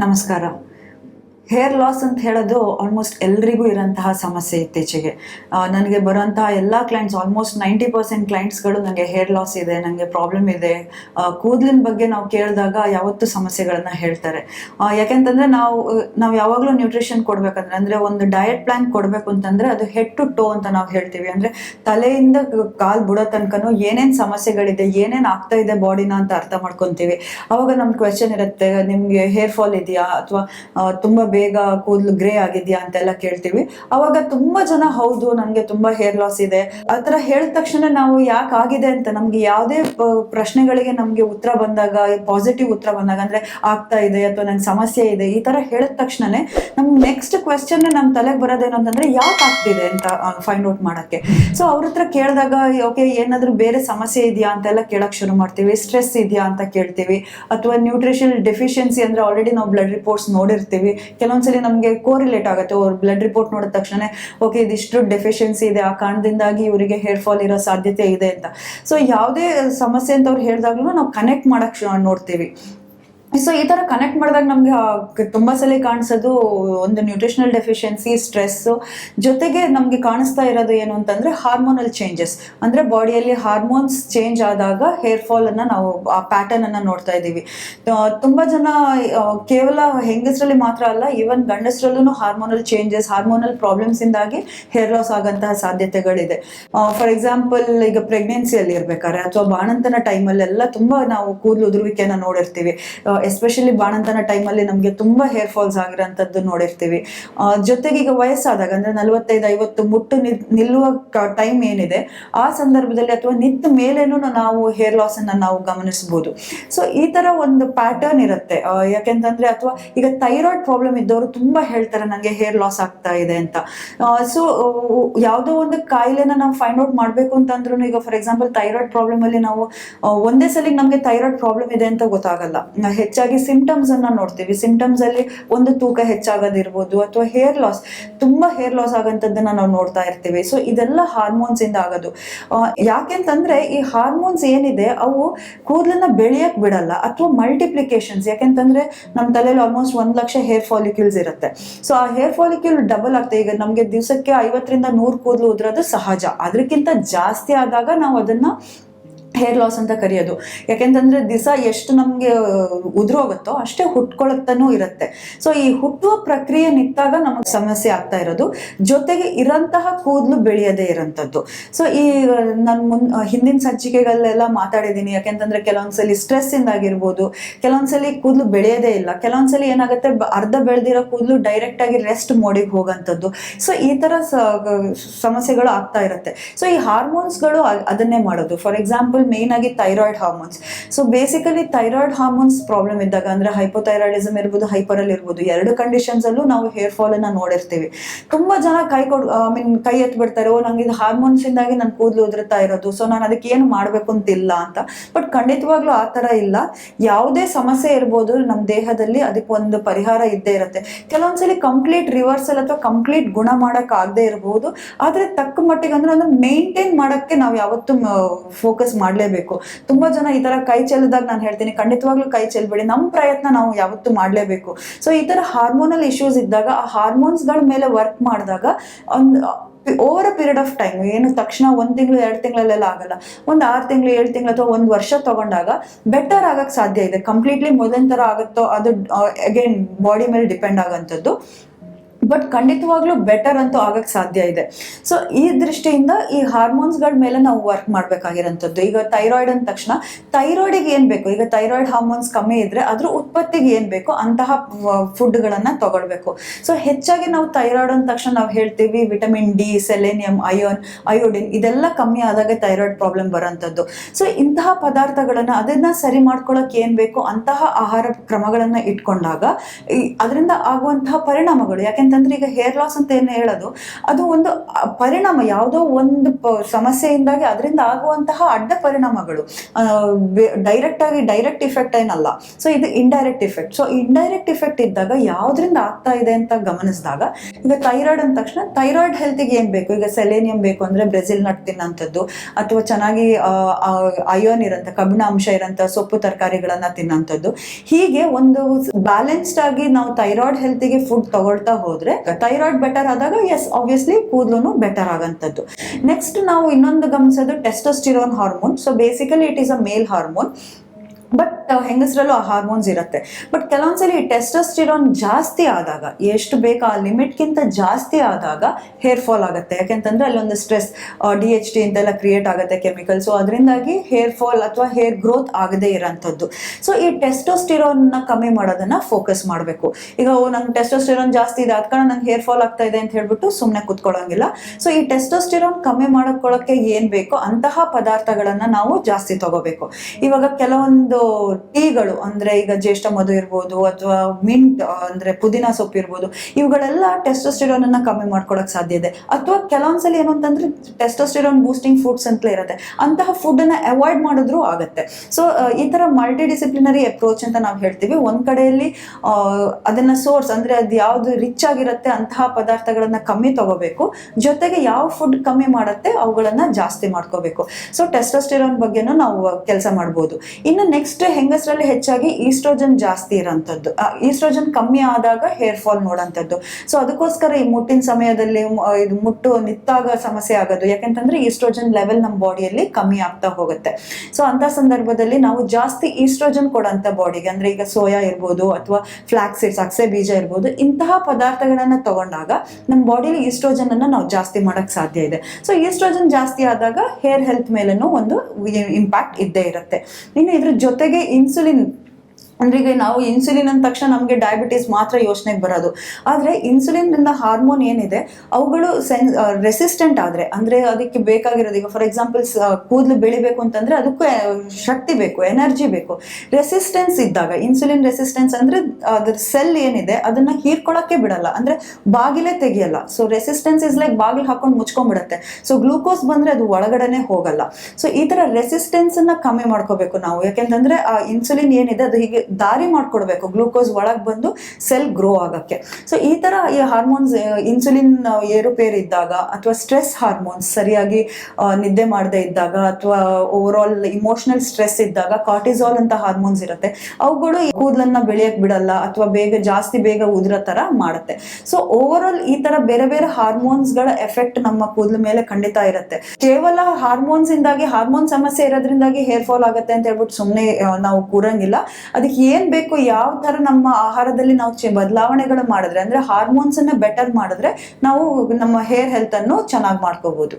నమస్కారం. Hair loss ಅಂತ ಹೇಳೋದು ಆಲ್ಮೋಸ್ಟ್ ಎಲ್ರಿಗೂ ಇರೋಂತಹ ಸಮಸ್ಯೆ ಇತ್ತೀಚೆಗೆ. ನನಗೆ ಬರೋಂತಹ ಎಲ್ಲ ಕ್ಲೈಂಟ್ಸ್ ಆಲ್ಮೋಸ್ಟ್ ನೈಂಟಿ ಪರ್ಸೆಂಟ್ ಕ್ಲೈಂಟ್ಸ್ಗಳು ನನಗೆ ಹೇರ್ ಲಾಸ್ ಇದೆ ನನಗೆ ಪ್ರಾಬ್ಲಮ್ ಇದೆ. ಕೂದಲಿನ ಬಗ್ಗೆ ನಾವು ಕೇಳಿದಾಗ ಯಾವತ್ತು ಸಮಸ್ಯೆಗಳನ್ನ ಹೇಳ್ತಾರೆ. ಯಾಕೆಂತಂದ್ರೆ ನಾವು ನಾವು ಯಾವಾಗಲೂ ನ್ಯೂಟ್ರಿಷನ್ ಕೊಡ್ಬೇಕಂದ್ರೆ, ಅಂದ್ರೆ ಒಂದು ಡಯಟ್ ಪ್ಲಾನ್ ಕೊಡಬೇಕು ಅಂತಂದ್ರೆ ಅದು ಹೆಡ್ ಟು ಟೋ ಅಂತ ನಾವು ಹೇಳ್ತೀವಿ. ಅಂದ್ರೆ ತಲೆಯಿಂದ ಕಾಲು ಬಿಡೋ ತನಕನೂ ಏನೇನು ಸಮಸ್ಯೆಗಳಿದೆ, ಏನೇನು ಆಗ್ತಾ ಇದೆ ಬಾಡಿನ ಅಂತ ಅರ್ಥ ಮಾಡ್ಕೊತೀವಿ. ಅವಾಗ ನಮ್ ಕ್ವೆಶನ್ ಇರುತ್ತೆ, ನಿಮ್ಗೆ ಹೇರ್ ಫಾಲ್ ಇದೆಯಾ? ಅಥವಾ ತುಂಬಾ ಬೇಗ ಕೂದಲು ಗ್ರೇ ಆಗಿದ್ಯಾ ಅಂತೆಲ್ಲ ಕೇಳ್ತೀವಿ. ಅವಾಗ ತುಂಬಾ ಜನ, ಹೌದು, ನನಗೆ ತುಂಬಾ ಹೇರ್ ಲಾಸ್ ಇದೆ. ಆ ಹೇಳಿದ ತಕ್ಷಣ ನಾವು ಯಾಕೆ ಆಗಿದೆ ಅಂತ ನಮ್ಗೆ ಯಾವುದೇ ಪ್ರಶ್ನೆಗಳಿಗೆ ನಮ್ಗೆ ಉತ್ತರ ಬಂದಾಗ ಪಾಸಿಟಿವ್ ಉತ್ತರ ಬಂದಾಗ, ಅಂದ್ರೆ ಆಗ್ತಾ ಇದೆ ಅಥವಾ ನಂಗೆ ಸಮಸ್ಯೆ ಇದೆ, ಈ ತರ ಹೇಳಿದ ತಕ್ಷಣನೇ ನಮ್ ನೆಕ್ಸ್ಟ್ ಕ್ವೆಶನ್ ನಮ್ ತಲೆಗೆ ಬರೋದೇನು ಅಂತಂದ್ರೆ, ಯಾಕೆ ಆಗ್ತಿದೆ ಅಂತ ಫೈಂಡ್ ಔಟ್ ಮಾಡಕ್ಕೆ. ಸೊ ಅವ್ರ ಹತ್ರ ಕೇಳಿದಾಗ ಓಕೆ ಏನಾದ್ರೂ ಬೇರೆ ಸಮಸ್ಯೆ ಇದೆಯಾ ಅಂತೆಲ್ಲ ಕೇಳಕ್ ಶುರು ಮಾಡ್ತೀವಿ. ಸ್ಟ್ರೆಸ್ ಇದೆಯಾ ಅಂತ ಕೇಳ್ತೀವಿ. ಅಥವಾ ನ್ಯೂಟ್ರಿಷನ್ ಡೆಫಿಷಿಯನ್ಸಿ ಅಂದ್ರೆ ಆಲ್ರೆಡಿ ನಾವು ಬ್ಲಡ್ ರಿಪೋರ್ಟ್ಸ್ ನೋಡಿರ್ತೀವಿ. ಕೆಲವೊಂದ್ಸಲಿ ನಮ್ಗೆ ಕೋರಿಲೇಟ್ ಆಗುತ್ತೆ. ಅವ್ರ ಬ್ಲಡ್ ರಿಪೋರ್ಟ್ ನೋಡಿದ ತಕ್ಷಣ ಓಕೆ ಇದಿಷ್ಟು ಡೆಫಿಷಿಯನ್ಸಿ ಇದೆ. ಆ ಕಾರಣದಿಂದಾಗಿ ಇವರಿಗೆ ಹೇರ್ ಫಾಲ್ ಇರೋ ಸಾಧ್ಯತೆ ಇದೆ ಅಂತ. ಸೊ ಯಾವುದೇ ಸಮಸ್ಯೆ ಅಂತ ಅವ್ರು ಹೇಳಿದಾಗ್ಲೂ ನಾವು ಕನೆಕ್ಟ್ ಮಾಡಕ್ ನೋಡ್ತೀವಿ. ಸೊ ಈ ತರ ಕನೆಕ್ಟ್ ಮಾಡಿದಾಗ ನಮ್ಗೆ ತುಂಬಾ ಸಲ ಕಾಣಿಸೋದು ಒಂದು ನ್ಯೂಟ್ರಿಷನಲ್ ಡೆಫಿಷಿಯನ್ಸಿ ಸ್ಟ್ರೆಸ್ ಜೊತೆಗೆ ನಮ್ಗೆ ಕಾಣಿಸ್ತಾ ಇರೋದು ಏನು ಅಂತಂದ್ರೆ ಹಾರ್ಮೋನಲ್ ಚೇಂಜಸ್ ಅಂದ್ರೆ ಬಾಡಿಯಲ್ಲಿ ಹಾರ್ಮೋನ್ಸ್ ಚೇಂಜ್ ಆದಾಗ ಹೇರ್ ಫಾಲ್ ಅನ್ನ ನಾವು, ಆ ಪ್ಯಾಟರ್ನ್ ಅನ್ನ ನೋಡ್ತಾ ಇದ್ದೀವಿ. ತುಂಬಾ ಜನ ಕೇವಲ ಹೆಂಗಸರಲ್ಲಿ ಮಾತ್ರ ಅಲ್ಲ ಈವನ್ ಗಂಡಸರಲ್ಲೂ ಹಾರ್ಮೋನಲ್ ಚೇಂಜಸ್ ಹಾರ್ಮೋನಲ್ ಪ್ರಾಬ್ಲಮ್ಸ್ ಇಂದಾಗಿ ಹೇರ್ ಲಾಸ್ ಆಗಂತಹ ಸಾಧ್ಯತೆಗಳಿದೆ. ಫಾರ್ ಎಕ್ಸಾಂಪಲ್ ಈಗ ಪ್ರೆಗ್ನೆನ್ಸಿಯಲ್ಲಿ ಇರ್ಬೇಕಾದ್ರೆ ಅಥವಾ ಬಾಣಂತನ ಟೈಮಲ್ಲೆಲ್ಲ ತುಂಬಾ ನಾವು ಕೂದಲು ಉದುರುವಿಕೆನ ನೋಡಿರ್ತೀವಿ. ಎಸ್ಪೆಷಲಿ ಬಾಣಂತನ ಟೈಮಲ್ಲಿ ನಮಗೆ ತುಂಬಾ ಹೇರ್ ಫಾಲ್ಸ್ ಆಗಿರೋಂಥದ್ದು ನೋಡಿರ್ತೀವಿ. ಜೊತೆಗೆ ಈಗ ವಯಸ್ಸಾದಾಗ ಅಂದ್ರೆ ನಲವತ್ತೈದು, ಐವತ್ತು ಮುಟ್ಟು ನಿಲ್- ನಿಲ್ಲುವ ಟೈಮ್ ಏನಿದೆ, ಆ ಸಂದರ್ಭದಲ್ಲಿ ಅಥವಾ ನಿಂತ ಮೇಲೇನೂ ನಾವು ಹೇರ್ ಲಾಸ್ ಅನ್ನ ನಾವು ಗಮನಿಸಬಹುದು ಸೊ ಈ ತರ ಒಂದು ಪ್ಯಾಟರ್ನ್ ಇರುತ್ತೆ. ಯಾಕೆಂತಂದರೆ ಅಥವಾ ಈಗ ಥೈರಾಯ್ಡ್ ಪ್ರಾಬ್ಲಮ್ ಇದ್ದವರು ತುಂಬಾ ಹೇಳ್ತಾರೆ ನನಗೆ ಹೇರ್ ಲಾಸ್ ಆಗ್ತಾ ಇದೆ ಅಂತ. ಸೊ ಯಾವುದೋ ಒಂದು ಕಾಯಿಲೆನ ನಾವು ಫೈಂಡ್ ಔಟ್ ಮಾಡಬೇಕು ಅಂತಂದ್ರೂ ಈಗ ಫಾರ್ ಎಕ್ಸಾಂಪಲ್ ಥೈರಾಯ್ಡ್ ಪ್ರಾಬ್ಲಮ್ ಅಲ್ಲಿ ನಾವು ಒಂದೇ ಸಲಿಗೆ ನಮಗೆ ಥೈರಾಯ್ಡ್ ಪ್ರಾಬ್ಲಮ್ ಇದೆ ಅಂತ ಗೊತ್ತಾಗಲ್ಲ. ಹೆಚ್ಚಾಗಿ ಸಿಂಟಮ್ಸ್ ಅನ್ನ ನೋಡ್ತೀವಿ. ಸಿಂಟಮ್ಸ್ ಅಲ್ಲಿ ಒಂದು ತೂಕ ಹೆಚ್ಚಾಗೋದಿರ್ಬೋದು ಅಥವಾ ಹೇರ್ ಲಾಸ್ ತುಂಬಾ ಹೇರ್ ಲಾಸ್ ಆಗಂತದನ್ನ ನಾವು ನೋಡ್ತಾ ಇರ್ತೀವಿ. ಸೊ ಇದೆಲ್ಲ ಹಾರ್ಮೋನ್ಸ್ ಇಂದ ಆಗೋದು. ಯಾಕೆ ಯಾಕೆಂತಂದ್ರೆ ಈ ಹಾರ್ಮೋನ್ಸ್ ಏನಿದೆ, ಅವು ಕೂದಲನ್ನ ಬೆಳೆಯಕ್ ಬಿಡಲ್ಲ, ಅಥವಾ ಮಲ್ಟಿಪ್ಲಿಕೇಶನ್ಸ್ ಯಾಕೆಂತಂದ್ರೆ ನಮ್ಮ ತಲೆಯಲ್ಲಿ ಆಲ್ಮೋಸ್ಟ್ ಒಂದ್ ಲಕ್ಷ ಹೇರ್ ಫಾಲಿಕ್ಯೂಲ್ಸ್ ಇರುತ್ತೆ. ಸೊ ಆ ಹೇರ್ ಫಾಲಿಕ್ಯೂಲ್ ಡಬಲ್ ಆಗ್ತದೆ ಈಗ ನಮಗೆ ದಿವಸಕ್ಕೆ ಐವತ್ತರಿಂದ ನೂರು ಕೂದಲು ಉದ್ರೋದು ಸಹಜ. ಅದಕ್ಕಿಂತ ಜಾಸ್ತಿ ಆದಾಗ ನಾವು ಅದನ್ನ ಹೇರ್ ಲಾಸ್ ಅಂತ ಕರೆಯೋದು. ಯಾಕೆಂತಂದ್ರೆ ದಿಸ ಎಷ್ಟು ನಮಗೆ ಉದುರೋಗುತ್ತೋ ಅಷ್ಟೇ ಹುಟ್ಕೊಳತ್ತನೂ ಇರುತ್ತೆ. ಸೊ ಈ ಹುಟ್ಟುವ ಪ್ರಕ್ರಿಯೆ ನಿಂತಾಗ ನಮಗೆ ಸಮಸ್ಯೆ ಆಗ್ತಾ ಇರೋದು. ಜೊತೆಗೆ ಇರೋಂತಹ ಕೂದಲು ಬೆಳೆಯದೇ ಇರೋಂಥದ್ದು. ಸೊ ಈ ನಾನು ಮುನ್ ಹಿಂದಿನ ಸಂಚಿಕೆಗಳೆಲ್ಲ ಮಾತಾಡಿದ್ದೀನಿ. ಯಾಕೆಂತಂದ್ರೆ ಕೆಲವೊಂದ್ಸಲಿ ಸ್ಟ್ರೆಸ್ ಇಂದಾಗಿರ್ಬೋದು ಕೆಲವೊಂದ್ಸಲಿ ಕೂದಲು ಬೆಳೆಯೋದೇ ಇಲ್ಲ, ಕೆಲವೊಂದ್ಸಲಿ ಏನಾಗುತ್ತೆ ಅರ್ಧ ಬೆಳೆದಿರೋ ಕೂದಲು ಡೈರೆಕ್ಟ್ ಆಗಿ ರೆಸ್ಟ್ ಮೋಡಿಗೆ ಹೋಗೋಂಥದ್ದು. ಸೊ ಈ ತರ ಸಮಸ್ಯೆಗಳು ಆಗ್ತಾ ಇರುತ್ತೆ. ಸೊ ಈ ಹಾರ್ಮೋನ್ಸ್ಗಳು ಅದನ್ನೇ ಮಾಡೋದು. ಫಾರ್ ಎಕ್ಸಾಂಪಲ್ ಮೇನ್ ಆಗಿ thyroid hormones so basically thyroid hormones problem ಇದ್ದಾಗ ಅಂದ್ರೆ ಹೈಪೋಥೈರಾಯ್ಡಿಸಮ್ ಇರ್ಬೋದು ಹೈಪರಲ್ ಇರ್ಬೋದು ಎರಡು ಕಂಡೀಷನ್ಸ್ ಅಲ್ಲೂ ನಾವು ಹೇರ್ ಫಾಲ್ ಅನ್ನ ನೋಡಿರ್ತೀವಿ. ತುಂಬಾ ಜನ ಕೈ ಕೊಡ್ ಐ ಮೀನ್ ಕೈ ಎತ್ ಬಿಡ್ತಾರೆ ಓ, ನಂಗೆ ಇದು ಹಾರ್ಮೋನ್ಸ್ ಇಂದಾಗಿ ನನ್ನ ಕೂದಲು ಉದುರುತ್ತಾ ಇರೋದು ಸೊ ನಾನು ಅದಕ್ಕೆ ಏನು ಮಾಡ್ಬೇಕು ಅಂತಿಲ್ಲ ಅಂತ. ಬಟ್ ಖಂಡಿತವಾಗ್ಲೂ ಆ ತರ ಇಲ್ಲ. ಯಾವುದೇ ಸಮಸ್ಯೆ ಇರ್ಬೋದು ನಮ್ಮ ದೇಹದಲ್ಲಿ ಅದಕ್ಕೆ ಒಂದು ಪರಿಹಾರ ಇದ್ದೇ ಇರುತ್ತೆ. ಕೆಲವೊಂದ್ಸಲಿ ಕಂಪ್ಲೀಟ್ ರಿವರ್ಸಲ್ ಅಥವಾ ಕಂಪ್ಲೀಟ್ ಗುಣ ಮಾಡಕ್ ಆಗದೆ ಇರಬಹುದು ಆದ್ರೆ ತಕ್ಕ ಮಟ್ಟಿಗೆ ಅಂದ್ರೆ ಅದನ್ನ ಮೇಂಟೈನ್ ಮಾಡಕ್ಕೆ ನಾವು ಯಾವತ್ತೂ ಫೋಕಸ್ ಮಾಡಲೇಬೇಕು. ತುಂಬಾ ಜನ ಈ ಥರ ಕೈ ಚೆಲ್ಲಿದಾಗ ನಾನು ಹೇಳ್ತೀನಿ, ಖಂಡಿತವಾಗ್ಲೂ ಕೈ ಚೆಲ್ಬೇಡಿ. ನಮ್ಮ ಪ್ರಯತ್ನ ನಾವು ಯಾವತ್ತೂ ಮಾಡಲೇಬೇಕು. ಸೊ ಈ ಥರ ಹಾರ್ಮೋನಲ್ ಇಶ್ಯೂಸ್ ಇದ್ದಾಗ ಆ ಹಾರ್ಮೋನ್ಸ್ಗಳ ಮೇಲೆ ವರ್ಕ್ ಮಾಡಿದಾಗ ಒಂದು over a period of time ಏನು ತಕ್ಷಣ ಒಂದು ತಿಂಗಳು, ಎರಡು ತಿಂಗಳಲ್ಲೆಲ್ಲ ಆಗಲ್ಲ. ಒಂದು ಆರು ತಿಂಗಳು, ಏಳು ತಿಂಗಳು ಅಥವಾ ಒಂದು ವರ್ಷ ತಗೊಂಡಾಗ ಬೆಟರ್ ಆಗಕ್ಕೆ ಸಾಧ್ಯ ಇದೆ. ಕಂಪ್ಲೀಟ್ಲಿ ಮೊದಲಿನ ಥರ ಆಗುತ್ತೋ ಅದು ಅಗೇನ್ ಬಾಡಿ ಮೇಲೆ ಡಿಪೆಂಡ್ ಆಗಂಥದ್ದು ಬಟ್ ಖಂಡಿತವಾಗ್ಲೂ ಬೆಟರ್ ಅಂತೂ ಆಗಕ್ಕೆ ಸಾಧ್ಯ ಇದೆ. ಸೊ ಈ ದೃಷ್ಟಿಯಿಂದ ಈ ಹಾರ್ಮೋನ್ಸ್ಗಳ ಮೇಲೆ ನಾವು ವರ್ಕ್ ಮಾಡ್ಬೇಕಾಗಿರೋಂಥದ್ದು. ಈಗ ಥೈರಾಯ್ಡ್ ಅಂದ ತಕ್ಷಣ ಥೈರಾಯ್ಡಿಗೆ ಏನು ಬೇಕು? ಈಗ ಥೈರಾಯ್ಡ್ ಹಾರ್ಮೋನ್ಸ್ ಕಮ್ಮಿ ಇದ್ರೆ ಅದ್ರ ಉತ್ಪತ್ತಿಗೆ ಏನ್ ಬೇಕು? ಅಂತಹ ಫುಡ್ಗಳನ್ನ ತಗೊಳ್ಬೇಕು. ಸೊ ಹೆಚ್ಚಾಗಿ ನಾವು ಥೈರಾಯ್ಡ್ ಅಂದ ತಕ್ಷಣ ನಾವು ಹೇಳ್ತೀವಿ vitamin D selenium iron iodine ಇದೆಲ್ಲ ಕಮ್ಮಿ ಆದಾಗ ಥೈರಾಯ್ಡ್ ಪ್ರಾಬ್ಲಮ್ ಬರೋಂಥದ್ದು. ಸೊ ಇಂತಹ ಪದಾರ್ಥಗಳನ್ನ ಅದನ್ನ ಸರಿ ಮಾಡ್ಕೊಳಕ್ ಏನ್ ಬೇಕು? ಅಂತಹ ಆಹಾರ ಕ್ರಮಗಳನ್ನ ಇಟ್ಕೊಂಡಾಗ ಅದರಿಂದ ಆಗುವಂತಹ ಪರಿಣಾಮಗಳು ಯಾಕೆಂತ ಯಾಕೆಂತಂದ್ರೆ ಈಗ ಹೇರ್ ಲಾಸ್ ಅಂತ ಏನು ಹೇಳೋದು, ಅದು ಒಂದು ಪರಿಣಾಮ, ಯಾವುದೋ ಒಂದು ಪ- ಸಮಸ್ಯೆಯಿಂದಾಗಿ ಅದರಿಂದ ಆಗುವಂತಹ ಅಡ್ಡ ಪರಿಣಾಮಗಳು. ಡೈರೆಕ್ಟ್ ಆಗಿ ಡೈರೆಕ್ಟ್ ಇಫೆಕ್ಟ್ ಏನಲ್ಲ. ಸೊ ಇದು indirect effect so indirect effect ಇದ್ದಾಗ ಯಾವ್ದ್ರಿಂದ ಆಗ್ತಾ ಇದೆ ಅಂತ ಗಮನಿಸಿದಾಗ, ಈಗ ಥೈರಾಯ್ಡ್ ಅಂದ ತಕ್ಷಣ ಥೈರಾಯ್ಡ್ ಹೆಲ್ತಿಗೆ ಏನ್ ಬೇಕು? ಈಗ ಸೆಲೇನಿಯಂ ಬೇಕು ಅಂದ್ರೆ ಬ್ರೆಜಿಲ್ ನಟ್ ತಿನ್ನಂಥದ್ದು ಅಥವಾ ಚೆನ್ನಾಗಿ ಅಯೋನ್ ಇರಂತ ಕಬ್ಬಿಣ ಅಂಶ ಇರಂತ ಸೊಪ್ಪು ತರಕಾರಿಗಳನ್ನ ತಿನ್ನಂಥದ್ದು ಹೀಗೆ ಒಂದು ಬ್ಯಾಲೆನ್ಸ್ಡ್ ಆಗಿ ನಾವು ಥೈರಾಯ್ಡ್ ಹೆಲ್ತಿಗೆ ಫುಡ್ ತಗೊಳ್ತಾ ಹೋದ್ರೆ ಥೈರಾಯ್ಡ್ ಬೆಟರ್ ಆದಾಗ ಎಸ್ ಆಬ್ವಿಯಸ್ಲಿ ಕೂದಲು ಬೆಟರ್ ಆಗಂತದ್ದು. ನೆಕ್ಸ್ಟ್ ನಾವು ಇನ್ನೊಂದು ಗಮನಿಸೋದು testosterone hormone so basically it is a male hormone but ಹೆಂಗಸರಲ್ಲೂ ಆ ಹಾರ್ಮೋನ್ಸ್ ಇರುತ್ತೆ. ಬಟ್ ಕೆಲವೊಂದ್ಸಲಿ ಟೆಸ್ಟೋಸ್ಟಿರೋನ್ ಜಾಸ್ತಿ ಆದಾಗ, ಎಷ್ಟು ಬೇಕು ಆ ಲಿಮಿಟ್ಗಿಂತ ಜಾಸ್ತಿ ಆದಾಗ ಹೇರ್ ಫಾಲ್ ಆಗುತ್ತೆ. ಯಾಕೆಂತಂದ್ರೆ ಅಲ್ಲೊಂದು ಸ್ಟ್ರೆಸ್ ಡಿ ಎಚ್ ಡಿ ಅಂತೆಲ್ಲ ಕ್ರಿಯೇಟ್ ಆಗುತ್ತೆ ಕೆಮಿಕಲ್ ಸೊ ಅದರಿಂದಾಗಿ ಹೇರ್ ಫಾಲ್ ಅಥವಾ ಹೇರ್ ಗ್ರೋತ್ ಆಗದೇ ಇರೋಂಥದ್ದು. ಸೊ ಈ ಟೆಸ್ಟೋಸ್ಟಿರೋನ್ನ ಕಮ್ಮಿ ಮಾಡೋದನ್ನ ಫೋಕಸ್ ಮಾಡಬೇಕು. ಈಗ ನಂಗೆ ಟೆಸ್ಟೋಸ್ಟಿರೋನ್ ಜಾಸ್ತಿ ಇದೆ ಅದ ಕಾರಣ ನಂಗೆ ಹೇರ್ ಫಾಲ್ ಆಗ್ತಾ ಇದೆ ಅಂತ ಹೇಳ್ಬಿಟ್ಟು ಸುಮ್ಮನೆ ಕುತ್ಕೊಳ್ಳೋಂಗಿಲ್ಲ ಸೊ ಈ ಟೆಸ್ಟೋಸ್ಟಿರೋನ್ ಕಮ್ಮಿ ಮಾಡ್ಕೊಳ್ಳೋಕ್ಕೆ ಏನ್ ಬೇಕೋ ಅಂತಹ ಪದಾರ್ಥಗಳನ್ನ ನಾವು ಜಾಸ್ತಿ ತಗೋಬೇಕು. ಇವಾಗ ಕೆಲವೊಂದು ಟೀಗಳು, ಅಂದ್ರೆ ಈಗ ಜ್ಯೇಷ್ಠ ಮಧು ಇರ್ಬೋದು ಅಥವಾ ಮಿಂಟ್ ಅಂದ್ರೆ ಪುದೀನ ಸೊಪ್ಪು ಇರ್ಬೋದು, ಇವುಗಳೆಲ್ಲ ಟೆಸ್ಟೋಸ್ಟಿರೋನ್ ಅನ್ನ ಕಮ್ಮಿ ಮಾಡ್ಕೊಳಕ್ ಸಾಧ್ಯ ಇದೆ. ಅಥವಾ ಕೆಲವೊಂದ್ಸಲಿ ಏನು ಅಂತಂದ್ರೆ ಟೆಸ್ಟೋಸ್ಟಿರೋನ್ ಬೂಸ್ಟಿಂಗ್ ಫುಡ್ಸ್ ಅಂತಲೇ ಇರುತ್ತೆ. ಅಂತಹ ಫುಡ್ ಅನ್ನ ಅವಾಯ್ಡ್ ಮಾಡಿದ್ರೂ ಆಗುತ್ತೆ. ಸೊ ಈ ತರ ಮಲ್ಟಿ ಡಿಸಿಪ್ಲಿನರಿ ಅಪ್ರೋಚ್ ಅಂತ ನಾವು ಹೇಳ್ತೀವಿ. ಒಂದ್ ಕಡೆಯಲ್ಲಿ ಅದನ್ನ ಸೋರ್ಸ್ ಅಂದ್ರೆ ಅದು ಯಾವ್ದು ರಿಚ್ ಆಗಿರುತ್ತೆ, ಅಂತಹ ಪದಾರ್ಥಗಳನ್ನ ಕಮ್ಮಿ ತಗೋಬೇಕು. ಜೊತೆಗೆ ಯಾವ ಫುಡ್ ಕಮ್ಮಿ ಮಾಡುತ್ತೆ, ಅವುಗಳನ್ನ ಜಾಸ್ತಿ ಮಾಡ್ಕೋಬೇಕು. ಸೊ ಟೆಸ್ಟೋಸ್ಟಿರೋನ್ ಬಗ್ಗೆನೂ ನಾವು ಕೆಲಸ ಮಾಡ್ಬೋದು. ಇನ್ನು ನೆಕ್ಸ್ಟ್ ಹೆಂಗಸರಲ್ಲಿ ಹೆಚ್ಚಾಗಿ ಈಸ್ಟ್ರೋಜನ್ ಜಾಸ್ತಿ ಇರೋಂಥದ್ದು. ಈಸ್ಟ್ರೋಜನ್ ಕಮ್ಮಿ ಆದಾಗ ಹೇರ್ ಫಾಲ್ ನೋಡೋಂಥದ್ದು. ಸೊ ಅದಕ್ಕೋಸ್ಕರ ಈ ಮುಟ್ಟಿನ ಸಮಯದಲ್ಲಿ ಇದು ಮುಟ್ಟು ನಿತ್ತಾಗ ಸಮಸ್ಯೆ ಆಗೋದು. ಯಾಕೆಂತಂದ್ರೆ ಈಸ್ಟ್ರೋಜನ್ ಲೆವೆಲ್ ನಮ್ಮ ಬಾಡಿಯಲ್ಲಿ ಕಮ್ಮಿ ಆಗ್ತಾ ಹೋಗುತ್ತೆ. ಸೊ ಅಂತ ಸಂದರ್ಭದಲ್ಲಿ ನಾವು ಜಾಸ್ತಿ ಈಸ್ಟ್ರೋಜನ್ ಕೊಡೋಂಥ ಬಾಡಿಗೆ, ಅಂದ್ರೆ ಈಗ ಸೋಯಾ ಇರ್ಬೋದು ಅಥವಾ ಫ್ಲಾಕ್ಸ್ ಸೀಡ್ಸ್ ಅಕ್ಸೆ ಬೀಜ ಇರ್ಬೋದು, ಇಂತಹ ಪದಾರ್ಥಗಳನ್ನ ತಗೊಂಡಾಗ ನಮ್ಮ ಬಾಡಿಲಿ ಈಸ್ಟ್ರೋಜನ್ ಅನ್ನ ನಾವು ಜಾಸ್ತಿ ಮಾಡಕ್ ಸಾಧ್ಯ ಇದೆ. ಸೊ ಈಸ್ಟ್ರೋಜನ್ ಜಾಸ್ತಿ ಆದಾಗ ಹೇರ್ ಹೆಲ್ತ್ ಮೇಲೂ ಒಂದು ಇಂಪ್ಯಾಕ್ಟ್ ಇದ್ದೇ ಇರುತ್ತೆ. ಇನ್ನು ಇದ್ರ ಜೊತೆಗೆ ಇನ್ಸುಲಿನ್ ಅಂದ್ರೆ ಈಗ ನಾವು ಇನ್ಸುಲಿನ್ ಅಂದ ತಕ್ಷಣ ನಮಗೆ ಡಯಾಬಿಟಿಸ್ ಮಾತ್ರ ಯೋಚನೆಗೆ ಬರೋದು. ಆದರೆ ಇನ್ಸುಲಿನ್ ಇಂದ ಹಾರ್ಮೋನ್ ಏನಿದೆ, ಅವುಗಳು ಸೆನ್ ರೆಸಿಸ್ಟೆಂಟ್ ಆದರೆ, ಅಂದರೆ ಅದಕ್ಕೆ ಬೇಕಾಗಿರೋದು ಈಗ ಫಾರ್ ಎಕ್ಸಾಂಪಲ್ ಕೂದಲು ಬೆಳಿಬೇಕು ಅಂತಂದ್ರೆ ಅದಕ್ಕೂ ಶಕ್ತಿ ಬೇಕು ಎನರ್ಜಿ ಬೇಕು. ರೆಸಿಸ್ಟೆನ್ಸ್ ಇದ್ದಾಗ ಇನ್ಸುಲಿನ್ ರೆಸಿಸ್ಟೆನ್ಸ್ ಅಂದರೆ ಅದ್ರ ಸೆಲ್ ಏನಿದೆ, ಅದನ್ನ ಹೀರ್ಕೊಳ್ಳೋಕ್ಕೆ ಬಿಡಲ್ಲ. ಅಂದರೆ ಬಾಗಿಲೇ ತೆಗಿಯಲ್ಲ. ಸೊ ರೆಸಿಸ್ಟೆನ್ಸ್ ಇಸ್ ಲೈಕ್ ಬಾಗಿಲು ಹಾಕೊಂಡು ಮುಚ್ಕೊಂಡ್ಬಿಡುತ್ತೆ. ಸೊ ಗ್ಲೂಕೋಸ್ ಬಂದರೆ ಅದು ಒಳಗಡೆನೆ ಹೋಗಲ್ಲ. ಸೊ ಈ ಥರ ರೆಸಿಸ್ಟೆನ್ಸನ್ನು ಕಮ್ಮಿ ಮಾಡ್ಕೋಬೇಕು ನಾವು. ಯಾಕೆಂತಂದ್ರೆ, ಆ ಇನ್ಸುಲಿನ್ ಏನಿದೆ ಅದು ಹೀಗೆ ದಾರಿ ಮಾಡ್ಕೊಡ್ಬೇಕು. ಗ್ಲೂಕೋಸ್ ಒಳಗ್ ಬಂದು ಸೆಲ್ ಗ್ರೋ ಆಗಕ್ಕೆ. ಸೊ ಈ ತರ ಈ ಹಾರ್ಮೋನ್ಸ್ ಇನ್ಸುಲಿನ್ ಏರುಪೇರು ಇದ್ದಾಗ ಅಥವಾ ಸ್ಟ್ರೆಸ್ ಹಾರ್ಮೋನ್ಸ್ ಸರಿಯಾಗಿ ನಿದ್ದೆ ಮಾಡದೇ ಇದ್ದಾಗ ಅಥವಾ ಓವರ್ ಆಲ್ ಇಮೋಷನಲ್ ಸ್ಟ್ರೆಸ್ ಇದ್ದಾಗ ಕಾರ್ಟಿಸಾಲ್ ಅಂತ ಹಾರ್ಮೋನ್ಸ್ ಇರುತ್ತೆ. ಅವುಗಳು ಕೂದಲನ್ನ ಬೆಳೆಯಕ್ ಬಿಡಲ್ಲ ಅಥವಾ ಬೇಗ, ಜಾಸ್ತಿ ಬೇಗ ಉದುರೋ ತರ ಮಾಡುತ್ತೆ. ಸೊ ಓವರ್ ಆಲ್ ಈ ತರ ಬೇರೆ ಬೇರೆ ಹಾರ್ಮೋನ್ಸ್ಗಳ ಎಫೆಕ್ಟ್ ನಮ್ಮ ಕೂದಲ ಮೇಲೆ ಖಂಡಿತ ಇರುತ್ತೆ. ಕೇವಲ ಹಾರ್ಮೋನ್ಸ್ ಇಂದಾಗಿ, ಹಾರ್ಮೋನ್ ಸಮಸ್ಯೆ ಇರೋದ್ರಿಂದಾಗಿ ಹೇರ್ ಫಾಲ್ ಆಗುತ್ತೆ ಅಂತ ಹೇಳ್ಬಿಟ್ಟು ಸುಮ್ಮನೆ ನಾವು ಕೂರಂಗಿಲ್ಲ. ಅದಕ್ಕೆ ಏನ್ ಬೇಕು ಯಾವ ತರ ನಮ್ಮ ಆಹಾರದಲ್ಲಿ ನಾವು ಬದಲಾವಣೆಗಳು ಮಾಡಿದ್ರೆ, ಅಂದ್ರೆ ಹಾರ್ಮೋನ್ಸ್ ಅನ್ನ ಬೆಟರ್ ಮಾಡಿದ್ರೆ ನಾವು ನಮ್ಮ ಹೇರ್ ಹೆಲ್ತ್ ಅನ್ನು ಚೆನ್ನಾಗಿ ಮಾಡ್ಕೋಬಹುದು